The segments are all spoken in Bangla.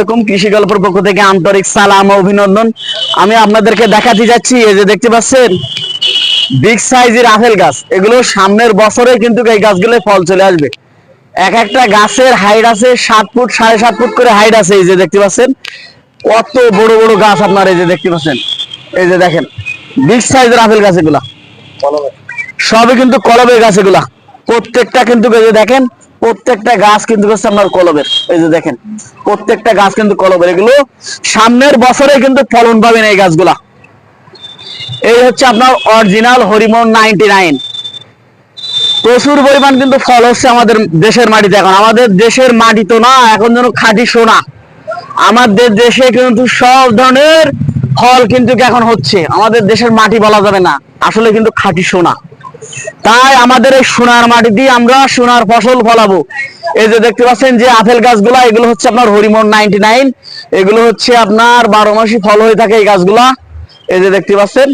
এরকম কৃষি গল্পের পক্ষ থেকে আন্তরিক সালাম অভিনন্দন। আমি আপনাদেরকে দেখাতে যাচ্ছি এই যে দেখতে পাচ্ছেন বিগ সাইজের আপেল গাছ। এগুলো সামনের বছরে কিন্তু এই গাছগুলো ফল চলে আসবে। এক একটা গাছের হাইট আছে সাত ফুট সাড়ে সাত ফুট করে হাইট আছে এই যে দেখতে পাচ্ছেন। কত বড় বড় গাছ আপনার এই যে দেখতে পাচ্ছেন। এই যে দেখেন বিগ সাইজের আপেল গাছ এগুলা। সবই কিন্তু কলবের গাছ এগুলা। প্রত্যেকটা কিন্তু দেখেন প্রত্যেকটা গাছ কিন্তু হচ্ছে আপনার কলবের। এই যে দেখেন, প্রত্যেকটা গাছ কিন্তু কলবের। এগুলো সামনের বছরে কিন্তু ফলন পাবেন এই গাছগুলা। এই হচ্ছে আপনার অরিজিনাল হরিমন নাইনটি নাইন প্রচুর পরিমাণ কিন্তু ফল হচ্ছে আমাদের দেশের মাটিতে এখন। আমাদের দেশের মাটি তো না, এখন যেন খাঁটি সোনা। আমাদের দেশে কিন্তু সব ধরনের ফল কিন্তু এখন হচ্ছে। আমাদের দেশের মাটি বলা যাবে না, আসলে কিন্তু খাঁটি সোনা। তাই আমাদের এই সোনার মাটি দিয়ে আমরা সোনার ফসল ফলাবো। এই যে দেখতে পাচ্ছেন যে আপেল গাছগুলা, এগুলো হচ্ছে আপনার হরিমন নাইনটি নাইন। এগুলো হচ্ছে আপনার বারো মাসি ফল হয়ে থাকে এই গাছগুলা। এই যে দেখতে পাচ্ছেন,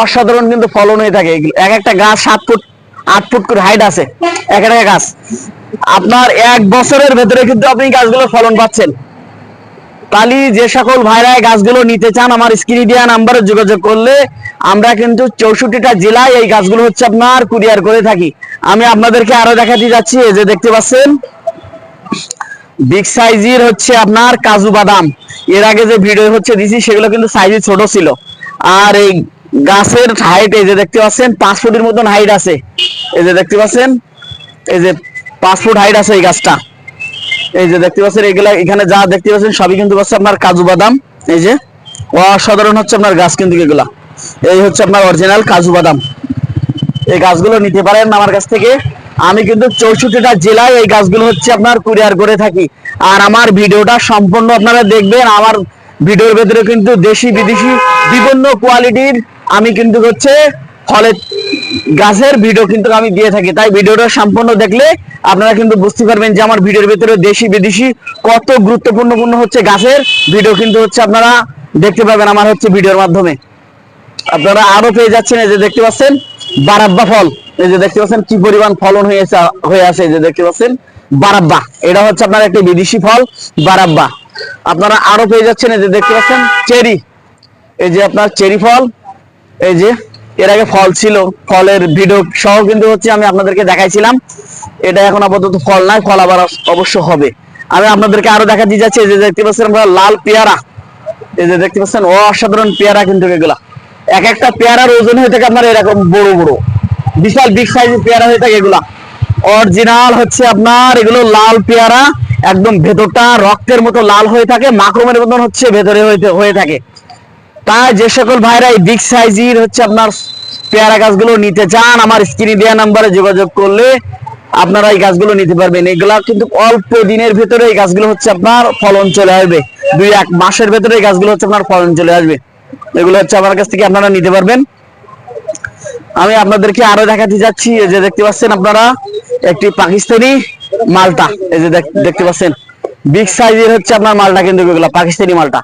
অসাধারণ কিন্তু ফলন হয়ে থাকে। এক একটা গাছ সাত ফুট, আট ফুট করে হাইট আছে, এক একটা গাছ। আপনার এক বছরের ভেতরে কিন্তু আপনি গাছগুলো ফলন পাচ্ছেন। তালি যে সকল ভাইরা গাছগুলো নিতে চান, আমার স্ক্রিনে দেওয়া নাম্বারে যোগাযোগ করলে আমরা কিন্তু চৌষট্টিটা জেলায় এই গাছগুলো হচ্ছে আপনার কুরিয়ার করে থাকি। আমি আপনাদেরকে আরও দেখাতে যাচ্ছি, এই যে দেখতে পাচ্ছেন। বিগ সাইজের হচ্ছে আপনার কাজু বাদাম। এর আগে যে ভিডিও হচ্ছে দিছি, সেগুলো কিন্তু সাইজে ছোট ছিল। আর এই গাছের হাইট এই যে দেখতে পাচ্ছেন, পাঁচ ফুটের মতন হাইট আছে। এই যে দেখতে পাচ্ছেন, এই যে পাঁচ ফুট হাইট আছে এই গাছটা। এই যে দেখতে পাচ্ছেন, এগুলা এখানে যা দেখতে পাচ্ছেন, সবই কিন্তু হচ্ছে আপনার কাজু বাদাম। এই যে অসাধারণ হচ্ছে আপনার গাছ কিন্তু এগুলা। এই হচ্ছে আপনার অরিজিনাল কাজু বাদাম। এই গাছগুলো নিতে পারেন আমার কাছ থেকে। আমি কিন্তু চৌষট্টিটা জেলায় এই গাছগুলো হচ্ছে আপনার কুরিয়ার করে থাকি। আর আমার ভিডিওটা সম্পূর্ণ আপনারা দেখবেন। আমার ভিডিওর ভেতরে কিন্তু দেশি, বিদেশি বিভিন্ন কোয়ালিটির আমি কিন্তু হচ্ছে ফলের গাছের ভিডিও কিন্তু আমি দিয়ে থাকি। তাই ভিডিওটা সম্পূর্ণ দেখলে আপনারা কিন্তু বুঝতে পারবেন যে আমার ভিডিওর ভেতরে দেশি, বিদেশি কত গুরুত্বপূর্ণ পূর্ণ হচ্ছে গাছের ভিডিও কিন্তু হচ্ছে আপনারা দেখতে পাবেন আমার হচ্ছে ভিডিওর মাধ্যমে। আপনারা আরও পেয়ে যাচ্ছেন এই যে দেখতে পাচ্ছেন, বারাব্বা ফল। এই যে দেখতে পাচ্ছেন কি পরিমাণ ফলন হয়েছে হয়ে আছে এই যে দেখতে পাচ্ছেন, বারাব্বা। এটা হচ্ছে আপনার একটি বিদেশি ফল, বারাব্বা। আপনারা আরও পেয়ে যাচ্ছেন এই যে দেখতে পাচ্ছেন, চেরি। এই যে আপনার চেরি ফল, এই যে এর আগে ফল ছিল, ফলের ভিডিও সহ কিন্তু হচ্ছে আমি আপনাদেরকে দেখাইছিলাম। এটা এখন আপাতত ফল নাই, ফল আবার অবশ্য হবে। আমি আপনাদেরকে আরও দেখাতে যাচ্ছি, এই যে দেখতে পাচ্ছেন আমরা লাল পেয়ারা। এই যে দেখতে পাচ্ছেন, অসাধারণ পেয়ারা কিন্তু এগুলা। এক একটা পেয়ারার ওজন হয়ে থাকে আপনার এরকম বড় বড়। বিশাল বিগ সাইজের পেয়ারা হয়ে থাকে এগুলা। অরিজিনাল হচ্ছে আপনার এগুলো লাল পেয়ারা, একদম ভেতরটা রক্তের মতো লাল হয়ে থাকে মাখরুমের মতন হচ্ছে ভেতরে হয়ে থাকে। তাই যে সকল ভাইরা এই বিগ সাইজের হচ্ছে আপনার পেয়ারা গাছগুলো নিতে চান, আমার স্ক্রিনে দেওয়া নাম্বারে যোগাযোগ করলে আপনারা এই গাছগুলো নিতে পারবেন। এগুলা কিন্তু অল্প দিনের ভেতরে এই গাছগুলো হচ্ছে আপনার ফলন চলে আসবে। দুই এক মাসের ভেতরে এই গাছগুলো হচ্ছে আপনার ফলন চলে আসবে। এগুলো হচ্ছে আমার কাছ থেকে আপনারা নিতে পারবেন। আমি আপনাদেরকে আরও দেখাতে যাচ্ছি, এই যে দেখতে পাচ্ছেন আপনারা, একটি পাকিস্তানি মালটা। এই যে দেখতে পাচ্ছেন বিগ সাইজের হচ্ছে আপনার মালটা কিন্তু এগুলো, পাকিস্তানি মালটা।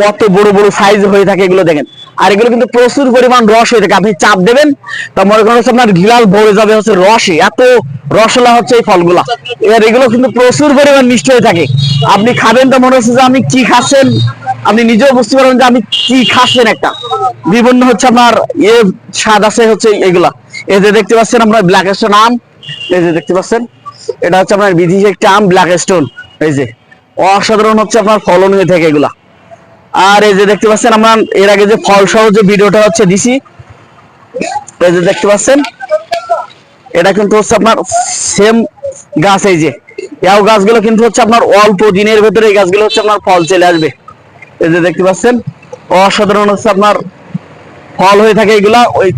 কত বড় বড় সাইজ হয়ে থাকে এগুলো দেখেন। আর এগুলো কিন্তু প্রচুর পরিমাণ রস হয়ে থাকে। আপনি চাপ দেবেন, তা মনে করেন আপনার ঘিলাল ভরে যাবে হচ্ছে রসে। এত রসলা হচ্ছে এই ফলগুলা। এবার এগুলো কিন্তু প্রচুর পরিমাণ মিষ্টি হয়ে থাকে। আপনি খাবেন তো মনে হচ্ছে যে আপনি কি খাচ্ছেন? আপনি নিজেও বুঝতে পারবেন যে আমি কি খাচ্ছেন একটা। বিভিন্ন হচ্ছে আপনার ইয়ে স্বাদ আছে হচ্ছে এগুলা। এই যে দেখতে পাচ্ছেন আপনার ব্ল্যাক স্টোন আম এই যে দেখতে পাচ্ছেন। এটা হচ্ছে আপনার বিদেশি একটা আম ব্ল্যাক স্টোন এই যে। অসাধারণ হচ্ছে আপনার ফলন হয়ে থাকে এগুলা। আর এই যে দেখতে পাচ্ছেন আমরা এর আগে যে ফল সহ যে ভিডিওটা হচ্ছে দিছি, এই যে দেখতে পাচ্ছেন। এটা কিন্তু হচ্ছে আপনার সেম গাছ, এই যে। ইয়াও গাছগুলো কিন্তু হচ্ছে আপনার অল্প দিনের ভেতরে এই গাছগুলো হচ্ছে আপনার ফল চলে আসবে। এই যে দেখতে পাচ্ছেন, অসাধারণ হচ্ছে আপনার ফল হয়ে থাকে এগুলা, ওই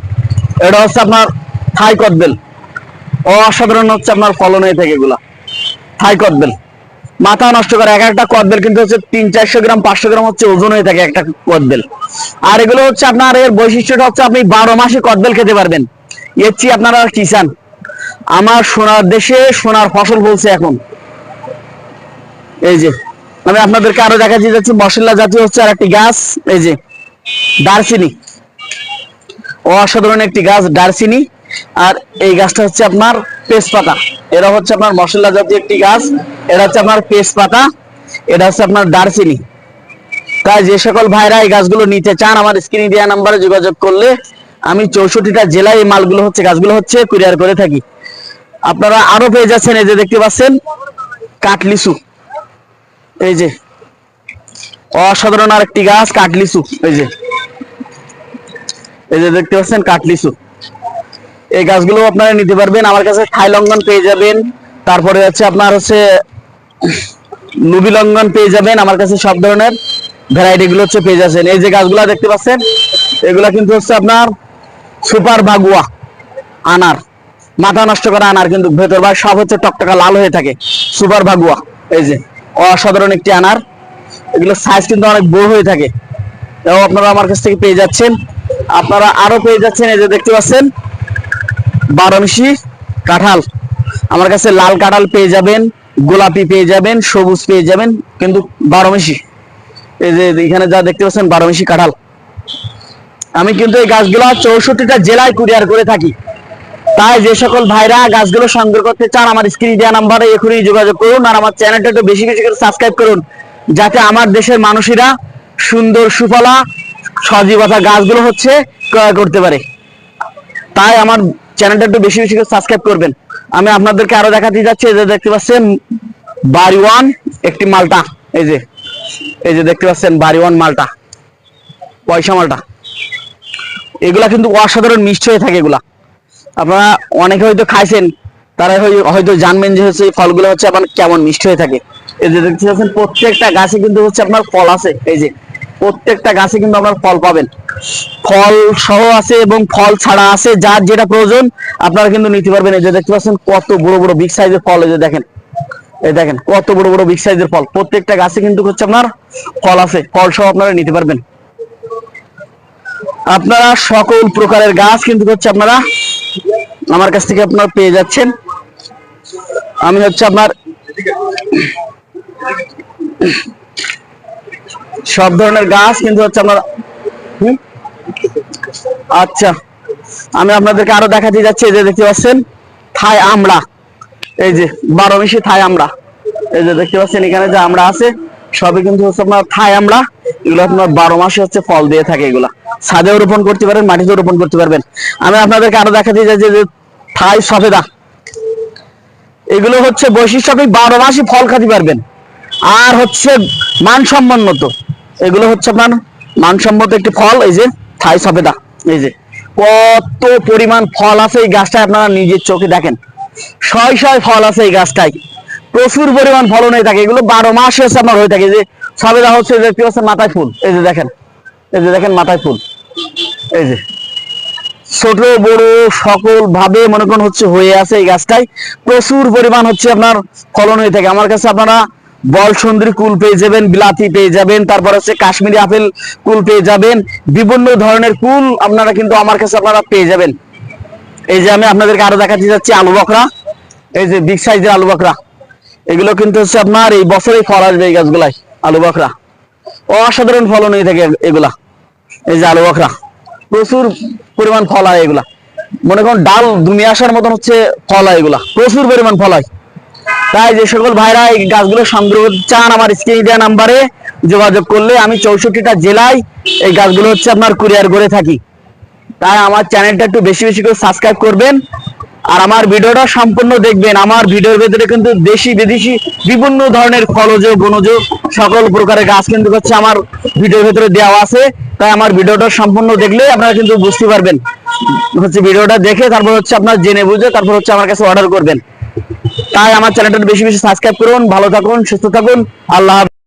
এটা হচ্ছে আপনার থাই কদবেল অসাধারণ হচ্ছে আপনার ফলন হয়ে থাকে এগুলা, থাই কদবেল মাথা নষ্ট করে এক একটা কদবেল কিন্তু হচ্ছে তিন চারশো গ্রাম, পাঁচশো গ্রাম হচ্ছে ওজন হয়ে থাকে একটা কদবেল আর এগুলো হচ্ছে আপনার এর বৈশিষ্ট্যটা হচ্ছে আপনি বারো মাসে কদবেল খেতে পারবেন। এর চেয়ে আপনারা আর কি চান? আমার সোনার দেশে সোনার ফসল বলছে এখন। এই যে আমি আপনাদেরকে আরও দেখাচ্ছি যাচ্ছি। মশলা জাতীয় হচ্ছে আর একটি গাছ, এই যে দারচিনি। অসাধারণ একটি গাছ, দারচিনি। আর এই গাছটা হচ্ছে আপনার তেজপাতা। এরা হচ্ছে আপনার মশলা জাতীয় একটি গাছ। এটা হচ্ছে আপনার তেজপাতা। এটা হচ্ছে আপনার দারচিনি। তাই যে সকল ভাইরা এই গাছগুলো নিতে চান, আমার স্ক্রিনে দেওয়া নাম্বারে যোগাযোগ করলে আমি চৌষট্টিটা জেলায় এই মালগুলো হচ্ছে, গাছগুলো হচ্ছে কুরিয়ার করে থাকি। আপনারা আরও পেয়ে যাচ্ছেন, এই যে দেখতে পাচ্ছেন, কাঠলিচু। এই যে। অসাধারণ আর একটি গাছ কাঠলিচু এই যে। এই যে দেখতে পাচ্ছেন কাঠলিচু এই গাছগুলো আপনারা নিতে পারবেন। আমার কাছে থাই লঙ্ঘন পেয়ে যাবেন। তারপরে হচ্ছে আপনার হচ্ছে নুবি লঙ্ঘন পেয়ে যাবেন। আমার কাছে সব ধরনের ভ্যারাইটি গুলো হচ্ছে পেয়ে যাচ্ছেন। এই যে গাছগুলো দেখতে পাচ্ছেন, এগুলা কিন্তু হচ্ছে আপনার সুপার ভাগুয়া আনার। মাথা নষ্ট করা আনার কিন্তু ভেতর বা সব হচ্ছে টকটকা লাল হয়ে থাকে। সুপার ভাগুয়া। এই যে। অসাধারণ একটি আনার। এগুলো সাইজ কিন্তু অনেক বড় হয়ে থাকে। এও আপনারা আমার কাছ থেকে পেয়ে যাচ্ছেন। আপনারা আরও পেয়ে যাচ্ছেন এই যে দেখতে পাচ্ছেন। বারোমিশি কাঁঠাল। আমার কাছে লাল কাঁঠাল পেয়ে যাবেন, গোলাপি পেয়ে যাবেন, সবুজ পেয়ে যাবেন, কিন্তু বারোমিশি এই যে এখানে যা দেখতে পাচ্ছেন বারোমিশি কাঁঠাল। আমি কিন্তু এই গাছগুলো চৌষট্টিটা জেলায় কুরিয়ার করে থাকি। তাই যে সকল ভাইরা গাছগুলো সংগ্রহ করতে চান, আমার স্ক্রিন দেওয়া নাম্বারে এখনই যোগাযোগ করুন আর আমার চ্যানেলটা একটু বেশি বেশি করে সাবস্ক্রাইব করুন, যাতে আমার দেশের মানুষেরা সুন্দর, সুফলা, সজীবতা গাছগুলো হচ্ছে ক্রয় করতে পারে। তাই আমার চ্যানেলটা একটু বেশি বেশি করে সাবস্ক্রাইব করবেন। আমি আপনাদেরকে আরও দেখাতে যাচ্ছি, এই যে দেখতে পাচ্ছেন বাড়ি ওয়ান একটি মালটা, এই যে এই যে দেখতে পাচ্ছেন বাড়ি ওয়ান মালটা, পয়সা মালটা। এগুলা কিন্তু অসাধারণ মিষ্টি হয়ে থাকে এগুলা। আপনারা অনেকে হয়তো খাইছেন, তারা হয়- হয়তো জানবেন যে হচ্ছে ফলগুলো হচ্ছে আপনার কেমন মিষ্টি হয়ে থাকে। এই যে দেখতে পাচ্ছেন, প্রত্যেকটা গাছে কিন্তু হচ্ছে আপনার ফল আছে। এই যে, প্রত্যেকটা গাছে কিন্তু আপনার ফল পাবেন। ফল সহ আছে এবং ফল ছাড়া আছে, যার যেটা প্রয়োজন, আপনারা কিন্তু নিতে পারবেন। এই যে দেখতে পাচ্ছেন, কত বড় বড় বিগ সাইজের ফল এই যে দেখেন। এই দেখেন, কত বড় বড় বিগ সাইজের ফল। প্রত্যেকটা গাছে কিন্তু হচ্ছে আপনার ফল আছে। ফল সহ আপনারা নিতে পারবেন। আপনারা সকল প্রকারের গাছ কিন্তু হচ্ছে আপনারা আমার কাছ থেকে আপনারা পেয়ে যাচ্ছেন। আমি হচ্ছে আপনার সব ধরনের গাছ কিন্তু হচ্ছে আপনার? আচ্ছা আমি আপনাদেরকে আরও দেখাতে যাচ্ছি, এই যে দেখতে পাচ্ছেন, থাই আমড়া। এই যে, বারো মিশি থাই আমড়া। এই যে দেখতে পাচ্ছেন, এখানে যে আমরা আছে সবই কিন্তু হচ্ছে আপনার থাই আমড়া, এগুলো আপনার বারো মাসে হচ্ছে ফল দিয়ে থাকে এগুলা। ছাদেও রোপণ করতে পারেন মাটিতেও রোপণ করতে পারবেন। আমি আপনাদেরকে আরও দেখাতে যাচ্ছি যে থাই সফেদা, এগুলো হচ্ছে বৈশিষ্ট্য আপনি বারো মাসই ফল খেতে পারবেন। আর হচ্ছে মানসম্মত এগুলো হচ্ছে আপনার মানসম্মত একটি ফল, এই যে থাই সফেদা, এই যে। কত পরিমাণ ফল আছে এই গাছটায় আপনারা নিজের চোখে দেখেন। শয় শয় ফল আছে এই গাছটায়। প্রচুর পরিমাণ ফলন হয়ে থাকে। এগুলো বারো মাস হচ্ছে আপনার হয়ে থাকে। যে সবেদা হচ্ছে দেখতে পাচ্ছেন মাথায় ফুল। এই যে দেখেন, এই যে দেখেন মাথায় ফুল। এই যে ছোট, বড়, সকল ভাবে মনে করুন হচ্ছে হয়ে আছে এই গাছটাই। প্রচুর পরিমাণ হচ্ছে আপনার ফলন হয়ে থাকে। আমার কাছে আপনারা বল সুন্দরী কুল পেয়ে যাবেন, বিলাতি পেয়ে যাবেন, তারপর হচ্ছে কাশ্মীরি আপেল কুল পেয়ে যাবেন, বিভিন্ন ধরনের কুল আপনারা কিন্তু আমার কাছে আপনারা পেয়ে যাবেন। এই যে আমি আপনাদেরকে আরও দেখাতে যাচ্ছি, আলু বকরা। এই যে বিগ সাইজের আলু বকরা। এগুলো কিন্তু হচ্ছে আপনার এই বছরেই ফল আসবে এই গাছগুলাই, আলু বকরা অসাধারণ ফলন হয়ে থাকে এগুলা। এই যে আলু বকরা প্রচুর পরিমাণ ফল হয় এগুলা। মনে করুন ডাল দুমি আসার মতন হচ্ছে ফল হয় এগুলা, প্রচুর পরিমাণ ফল হয়। তাই যে সকল ভাইরা এই গাছগুলো সংগ্রহ চান আমার স্ক্রিনে দেওয়া নাম্বারে যোগাযোগ করলে আমি চৌষট্টিটা জেলায় এই গাছগুলো হচ্ছে আপনার কুরিয়ার করে থাকি। তাই আমার চ্যানেলটা একটু বেশি বেশি করে সাবস্ক্রাইব করবেন। আর আমার ভিডিওটা সম্পূর্ণ দেখবেন। আমার ভিডিওর ভেতরে কিন্তু দেশি বিদেশি বিভিন্ন ধরনের ফলজ, বনজ সকল প্রকারের গাছ কিন্তু হচ্ছে আমার ভিডিওর ভেতরে দেওয়া আছে। তাই আমার ভিডিওটা সম্পূর্ণ দেখলে আপনারা কিন্তু বুঝতে পারবেন। হচ্ছে ভিডিওটা দেখে তারপর হচ্ছে আপনার জেনে বুঝে তারপর হচ্ছে আমার কাছে অর্ডার করবেন। তাই আমার চ্যানেলটা বেশি বেশি সাবস্ক্রাইব করুন, ভালো থাকুন, সুস্থ থাকুন। আল্লাহ।